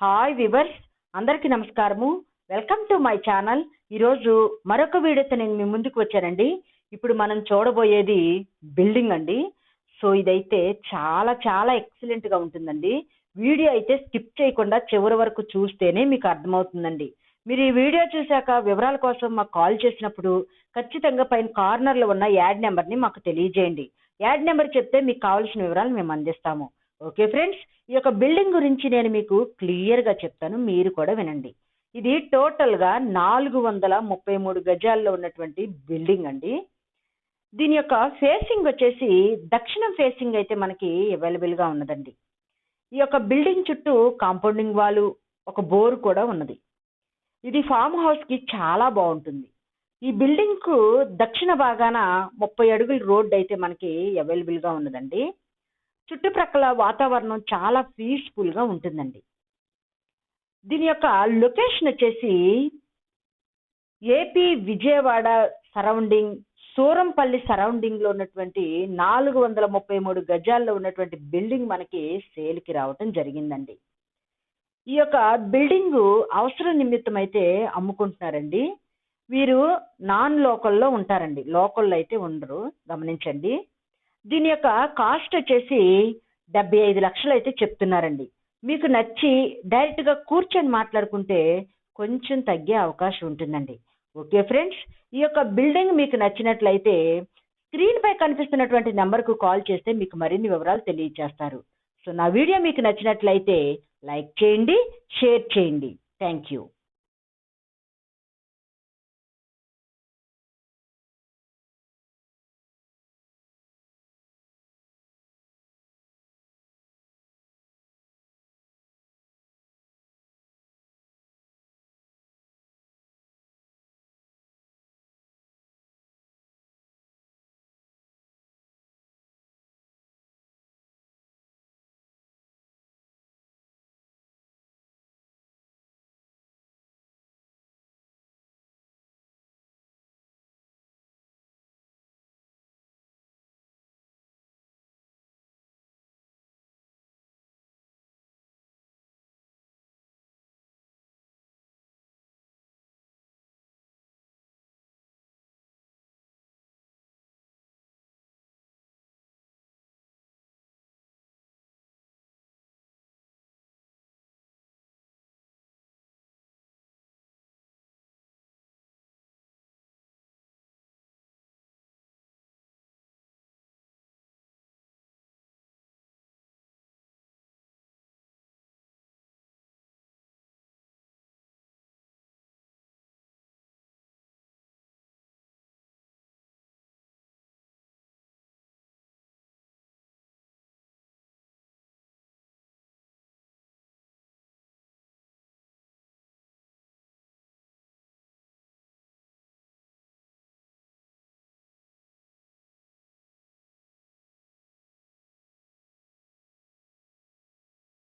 Hi viewers అందరికీ నమస్కారము. Welcome to my channel ఈరోజు మరొక వీడియోతో నేను మీ ముందుకు వచ్చానండి. ఇప్పుడు మనం చూడబోయేది బిల్డింగ్ అండి. సో ఇదైతే చాలా చాలా ఎక్సలెంట్గా ఉంటుందండి. వీడియో అయితే స్కిప్ చేయకుండా చివరి వరకు చూస్తేనే మీకు అర్థమవుతుందండి. మీరు ఈ వీడియో చూశాక వివరాల కోసం మాకు కాల్ చేసినప్పుడు ఖచ్చితంగా పైన కార్నర్లో ఉన్న యాడ్ నెంబర్ని మాకు తెలియజేయండి. యాడ్ నెంబర్ చెప్తే మీకు కావాల్సిన వివరాలు మేము అందిస్తాము. ఓకే ఫ్రెండ్స్ ఈ యొక్క బిల్డింగ్ గురించి నేను మీకు క్లియర్గా చెప్తాను మీరు కూడా వినండి. ఇది టోటల్గా నాలుగు వందల ముప్పై మూడు గజాల్లో ఉన్నటువంటి బిల్డింగ్ అండి. దీని యొక్క ఫేసింగ్ వచ్చేసి దక్షిణం ఫేసింగ్ అయితే మనకి అవైలబుల్గా ఉన్నదండి. ఈ యొక్క బిల్డింగ్ చుట్టూ కాంపౌండింగ్ వాలు ఒక బోర్ కూడా ఉన్నది. ఇది ఫామ్ హౌస్కి చాలా బాగుంటుంది. ఈ బిల్డింగ్కు దక్షిణ భాగాన ముప్పై అడుగుల రోడ్ అయితే మనకి అవైలబుల్గా ఉన్నదండి. చుట్టుప్రక్కల వాతావరణం చాలా పీస్ఫుల్గా ఉంటుందండి. దీని యొక్క లొకేషన్ వచ్చేసి ఏపీ విజయవాడ సరౌండింగ్ సూరంపల్లి సరౌండింగ్లో ఉన్నటువంటి నాలుగు వందల ముప్పై మూడు గజాల్లో ఉన్నటువంటి బిల్డింగ్ మనకి సేల్కి రావటం జరిగిందండి. ఈ యొక్క బిల్డింగ్ అవసరం నిమిత్తం అయితే అమ్ముకుంటున్నారండి. వీరు నాన్ లోకల్లో ఉంటారండి. లోకల్లో అయితే ఉండరు. గమనించండి. దీని యొక్క కాస్ట్ వచ్చేసి డెబ్బై ఐదు లక్షలు అయితే చెప్తున్నారండి. మీకు నచ్చి డైరెక్ట్గా కూర్చొని మాట్లాడుకుంటే కొంచెం తగ్గే అవకాశం ఉంటుందండి. ఓకే ఫ్రెండ్స్ ఈ యొక్క బిల్డింగ్ మీకు నచ్చినట్లయితే స్క్రీన్ పై కనిపిస్తున్నటువంటి నెంబర్కు కాల్ చేస్తే మీకు మరిన్ని వివరాలు తెలియజేస్తారు సో నా వీడియో మీకు నచ్చినట్లయితే లైక్ చేయండి షేర్ చేయండి. Thank you